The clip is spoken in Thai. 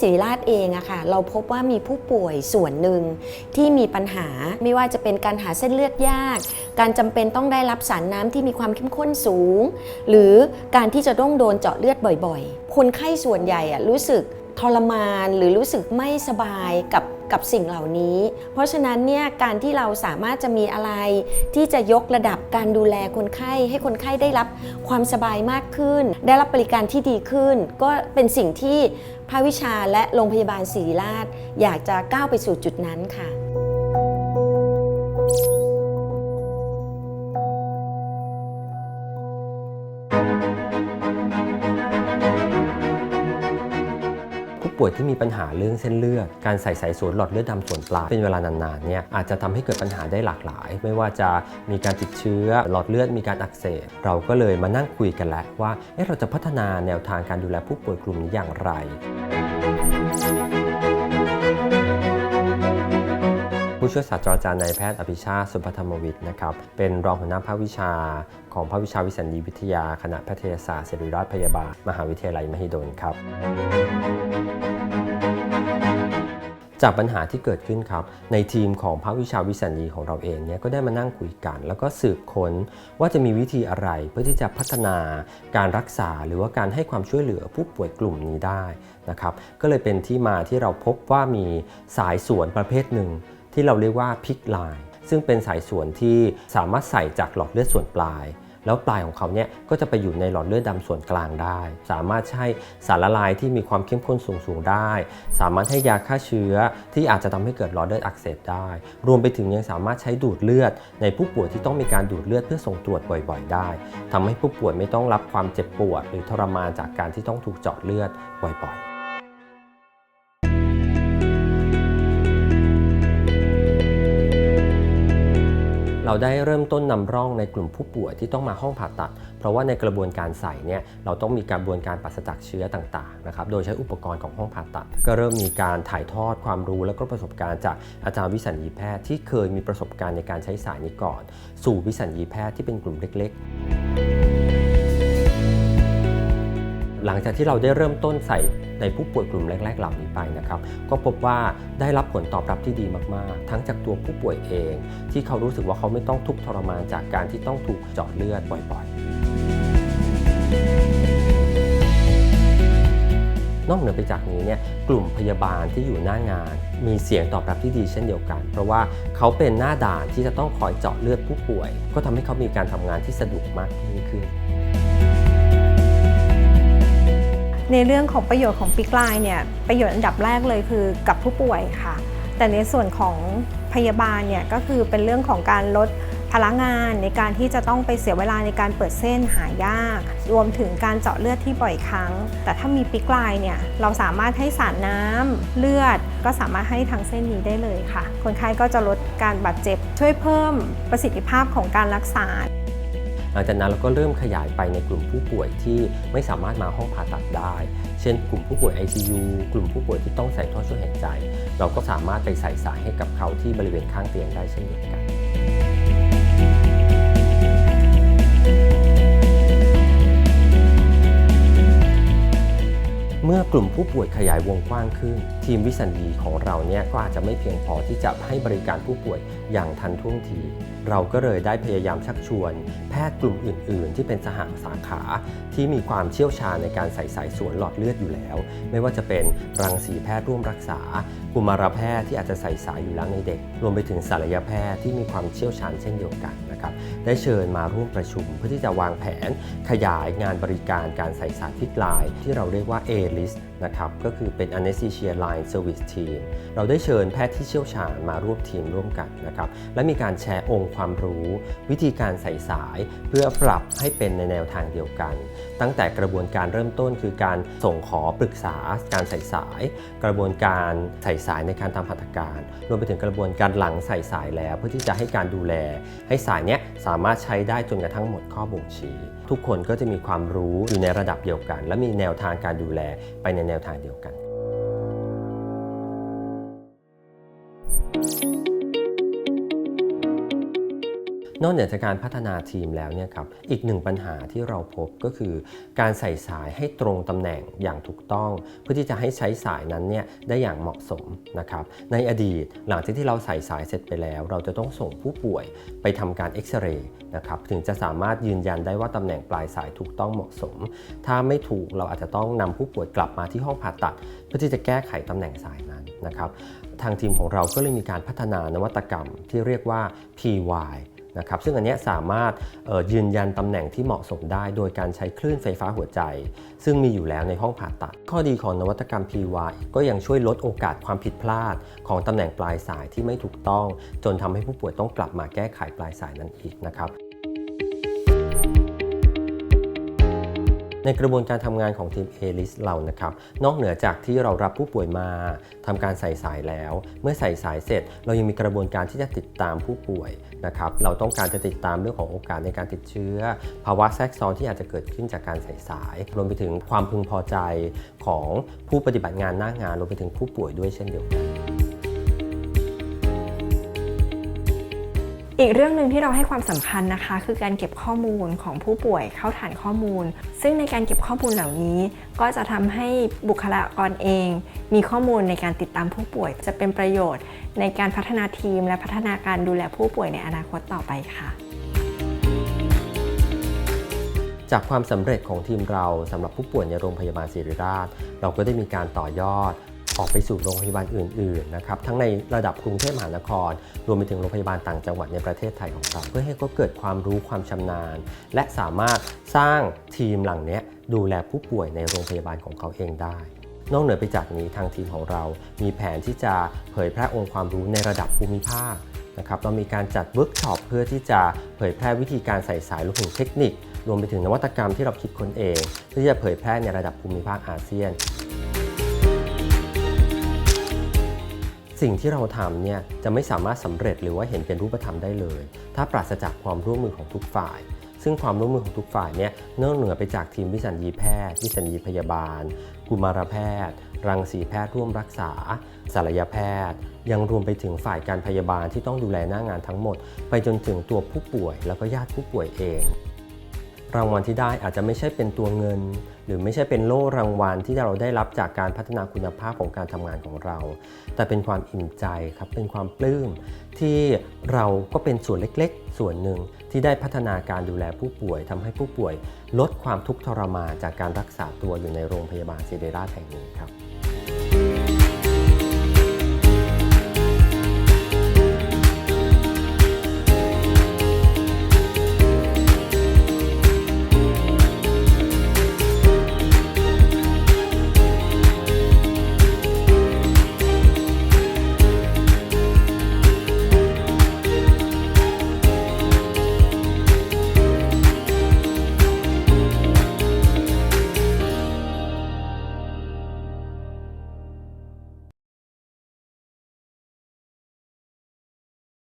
ศิริราชเองอะค่ะเราพบว่ามีผู้ป่วยส่วนหนึ่งที่มีปัญหาไม่ว่าจะเป็นการหาเส้นเลือดยาก การจำเป็นต้องได้รับสารน้ำที่มีความเข้มข้นสูง หรือการที่จะต้องโดนเจาะเลือดบ่อยๆ คนไข้ส่วนใหญ่อะรู้สึก ทรมานหรือรู้สึกไม่สบายกับกับสิ่งเหล่านี้ เพราะฉะนั้นเนี่ยการที่เราสามารถจะมีอะไร ที่จะยกระดับการดูแลคนไข้ ให้คนไข้ได้รับความสบายมากขึ้น ได้รับบริการที่ดีขึ้น ก็เป็นสิ่งที่ภาควิชาและโรงพยาบาลศิริราช อยากจะก้าวไปสู่จุดนั้นค่ะ ป่วยที่มีปัญหาเรื่องเส้นเลือด การใส่สายสวนหลอดเลือดดำส่วนปลายเป็นเวลานานๆเนี่ยอาจจะทำให้เกิดปัญหาได้หลากหลาย ไม่ว่าจะมีการติดเชื้อหลอดเลือดมีการอักเสบเราก็เลยมานั่งคุยกันแล้วว่าเเราจะพัฒนาแนวทางการดูแลผู้ป่วยกลุ่มนี้อย่างไร ผู้ช่วยศาสตราจารย์นายแพทย์อภิชาสุภธรรมวิทย์นะครับ เป็นรองหัวหน้าภาควิชา ของภาควิชาวิสัญญีวิทยาคณะแพทยศาสตร์ศิริราชพยาบาล มหาวิทยาลัยมหิดลครับจากปัญหาที่เกิดขึ้นครับ ในทีมของภาควิชาวิสัญญีของเราเองเนี่ยก็ได้มานั่งคุยกัน แล้วก็สืบค้นว่าจะมีวิธีอะไรเพื่อที่จะพัฒนาการรักษา หรือว่าการให้ความช่วยเหลือผู้ป่วยกลุ่มนี้ได้นะครับก็เลยเป็นที่มาที่เราพบว่ามีสายสวนประเภทหนึ่ง ที่เราเรียกว่าพิกไลน์ซึ่งเป็นสายส่วนที่สามารถใส่จากหลอดเลือดส่วนปลาย แล้วปลายของเขาเนี่ยก็จะไปอยู่ในหลอดเลือดดำส่วนกลางได้ สามารถใช้สารละลายที่มีความเข้มข้นสูงๆได้ สามารถให้ยาฆ่าเชื้อที่อาจจะทำให้เกิดหลอดเลือดอักเสบได้ รวมไปถึงยังสามารถใช้ดูดเลือด ในผู้ป่วยที่ต้องมีการดูดเลือดเพื่อส่งตรวจบ่อยๆ ได้ทำให้ผู้ป่วยไม่ต้องรับความเจ็บปวด หรือทรมานจากการที่ต้องถูกเจาะเลือดบ่อยๆ เราได้เริ่มต้นนำร่องในกลุ่มผู้ป่วยที่ต้องมาห้องผ่าตัด เพราะว่าในกระบวนการใส่เนี่ยเราต้องมีกระบวนการปัสจากเชื้อต่างๆนะครับโดยใช้อุปกรณ์ของห้องผ่าตัด ก็เริ่มมีการถ่ายทอดความรู้และก็ประสบการณ์จากอาจารย์วิสัญญีแพทย์ที่เคยมีประสบการณ์ในการใช้สายนี้ก่อน สู่วิสัญญีแพทย์ที่เป็นกลุ่มเล็ก ๆ หลังจากที่เราได้เริ่มต้นใส่ในผู้ป่วยกลุ่มแรกๆเหล่านี้ไปนะครับ ก็พบว่าได้รับผลตอบรับที่ดีมากๆ ทั้งจากตัวผู้ป่วยเอง ที่เขารู้สึกว่าเขาไม่ต้องทุกข์ทรมานจากการที่ต้องถูกเจาะเลือดบ่อยๆนอกเหนือไปจากนี้เนี่ยกลุ่มพยาบาลที่อยู่หน้างาน มีเสียงตอบรับที่ดีเช่นเดียวกัน เพราะว่าเขาเป็นหน้าด่านที่จะต้องคอยเจาะเลือดผู้ป่วย ก็ทำให้เขามีการทำงานที่สะดวกมากยิ่งขึ้น ในเรื่องของประโยชน์ของปิกไลน์เนี่ยประโยชน์อันดับแรกเลยคือกับผู้ป่วยค่ะ แต่ในส่วนของพยาบาลเนี่ยก็คือเป็นเรื่องของการลดพลังงานในการที่จะต้องไปเสียเวลาในการเปิดเส้นหายาก รวมถึงการเจาะเลือดที่บ่อยครั้ง แต่ถ้ามีปิกไลน์เนี่ยเราสามารถให้สารน้ำเลือด ก็สามารถให้ทางเส้นนี้ได้เลยค่ะ คนไข้ก็จะลดการบาดเจ็บ ช่วยเพิ่มประสิทธิภาพของการรักษา ลังจากนั้นเราก็เริ่มขยายไปในกลุ่มผู้ป่วยที่ไม่สามารถมาห้องผ่าตัดได้ เช่น กลุ่มผู้ป่วย ICU กลุ่มผู้ป่วยที่ต้องใส่ท่อช่วยหายใจ เราก็สามารถไปใส่สายให้กับเขาที่บริเวณข้างเตียงได้เช่นเดียวกัน เมื่อกลุ่มผู้ป่วยขยายวงกว้างขึ้น ทีมวิสัญญีของเราเนี่ยก็อาจจะไม่เพียงพอที่จะให้บริการผู้ป่วยอย่างทันท่วงที เราก็เลยได้พยายามชักชวน แพทย์กลุ่มอื่น ๆ ที่เป็นสหสาขา ที่มีความเชี่ยวชาญในการใส่สายสวนหลอดเลือดอยู่แล้ว ไม่ว่าจะเป็นรังสีแพทย์ร่วมรักษากุมารแพทย์ที่อาจจะใส่สายอยู่แล้วในเด็ก รวมไปถึงศัลยแพทย์ที่มีความเชี่ยวชาญเช่นเดียวกันนะครับ ได้เชิญมาร่วมประชุม เพื่อที่จะวางแผนขยายงานบริการการใส่สารพิษลาย ที่เราเรียกว่า A-list นะครับก็คือเป็น anesthesia line service team เราได้เชิญแพทย์ที่เชี่ยวชาญมาร่วมทีมร่วมกันนะครับและมีการแชร์องค์ความรู้ วิธีการใส่สาย เพื่อปรับให้เป็นในแนวทางเดียวกัน ตั้งแต่กระบวนการเริ่มต้นคือการส่งขอปรึกษาการใส่สาย กระบวนการใส่สายในการทำหัตถการ รวมไปถึงกระบวนการหลังใส่สายแล้ว เพื่อที่จะให้การดูแล ให้สายเนี้ยสาามารถใช้ได้จนกระทั่งหมดข้อบ่งชี้ ทุกคนก็จะมีความรู้อยู่ในระดับเดียวกัน และมีแนวทางการดูแลไปในแนวทางเดียวกัน นอกเหนือจากการพัฒนาทีมแล้วเนี่ยครับอีกหนึ่งปัญหาที่เราพบก็คือ การใส่สายให้ตรงตำแหน่งอย่างถูกต้อง เพื่อที่จะให้ใช้สายนั้นเนี่ยได้อย่างเหมาะสมนะครับในอดีตหลังจากที่เราใส่สายเสร็จไปแล้ว เราจะต้องส่งผู้ป่วยไปทำการเอ็กซเรย์นะครับถึงจะสามารถยืนยันได้ว่าตำแหน่งปลายสายถูกต้องเหมาะสม ถ้าไม่ถูกเราอาจจะต้องนำผู้ป่วยกลับมาที่ห้องผ่าตัด เพื่อที่จะแก้ไขตำแหน่งสายนั้นนะครับทางทีมของเราก็เลยมีการพัฒนานวัตกรรมที่เรียกว่า PY นะครับซึ่งอันนี้สามารถยืนยันตำแหน่งที่เหมาะสมได้ โดยการใช้คลื่นไฟฟ้าหัวใจ ซึ่งมีอยู่แล้วในห้องผ่าตัด ข้อดีของนวัตกรรม PY ก็ยังช่วยลดโอกาสความผิดพลาด ของตำแหน่งปลายสายที่ไม่ถูกต้อง จนทำให้ผู้ป่วยต้องกลับมาแก้ไขปลายสายนั้นอีกนะครับ ในกระบวนการทำงานของทีม a l i s เรานะครับ นอกเหนือจากที่เรารับผู้ป่วยมาทำการใส่สายแล้ว เมื่อใส่สายเสร็จ เรายังมีกระบวนการที่จะติดตามผู้ป่วยนะครับ เราต้องการจะติดตามเรื่องของโอกาสในการติดเชื้อ ภาวะแทรกซ้อนที่อาจจะเกิดขึ้นจากการใส่สาย รวมไปถึงความพึงพอใจของผู้ปฏิบัติงานหน้างาน รวมไปถึงผู้ป่วยด้วยเช่นเดียวกัน อีกเรื่องหนึ่งที่เราให้ความสำคัญนะคะ คือการเก็บข้อมูลของผู้ป่วยเข้าฐานข้อมูล ซึ่งในการเก็บข้อมูลเหล่านี้ ก็จะทำให้บุคลากรเอง มีข้อมูลในการติดตามผู้ป่วย จะเป็นประโยชน์ ในการพัฒนาทีม และพัฒนาการดูแลผู้ป่วยในอนาคตต่อไปค่ะ จากความสำเร็จของทีมเราสำหรับผู้ป่วยในโรงพยาบาลศิริราช เราก็ได้มีการต่อยอด ออกไปสู่โรงพยาบาลอื่นๆนะครับทั้งในระดับกรุงเทพมหานคร รวมไปถึงโรงพยาบาลต่างจังหวัดในประเทศไทยของเรา เพื่อให้เขาเกิดความรู้ความชำนาญ และสามารถสร้างทีมหลังเนี้ยดูแลผู้ป่วยในโรงพยาบาลของเขาเองได้นอกเหนือไปจากนี้ทางทีมของเรา มีแผนที่จะเผยแพร่องค์ความรู้ในระดับภูมิภาคนะครับ เรามีการจัดเวิร์กช็อปเพื่อที่จะเผยแพร่วิธีการใส่สายรวมถึงเทคนิค รวมไปถึงนวัตกรรมที่เราคิดค้นเอง เพื่อที่จะเผยแพร่ในระดับภูมิภาคอาเซียน สิ่งที่เราทำเนี่ยจะไม่สามารถสำเร็จหรือว่าเห็นเป็นรูปธรรมได้เลย ถ้าปราศจากความร่วมมือของทุกฝ่าย ซึ่งความร่วมมือของทุกฝ่ายเนี่ยนอกเหนือไปจากทีมวิสัญญีแพทย์วิสัญญีพยาบาล กุมารแพทย์ รังสีแพทย์ร่วมรักษาศัลยแพทย์ ยังรวมไปถึงฝ่ายการพยาบาลที่ต้องดูแลหน้างานทั้งหมด ไปจนถึงตัวผู้ป่วย แล้วก็ญาติผู้ป่วยเอง รางวัลที่ได้อาจจะไม่ใช่เป็นตัวเงิน หรือไม่ใช่เป็นโล่รางวัลที่เราได้รับจากการพัฒนาคุณภาพของการทำงานของเรา แต่เป็นความอิ่มใจครับเป็นความปลื้มที่เราก็เป็นส่วนเล็กๆ ส่วนหนึ่งที่ได้พัฒนาการดูแลผู้ป่วยทำให้ผู้ป่วย ลดความทุกข์ทรมานจากการรักษาตัวอยู่ในโรงพยาบาลศิริราชแห่งนี้ครับ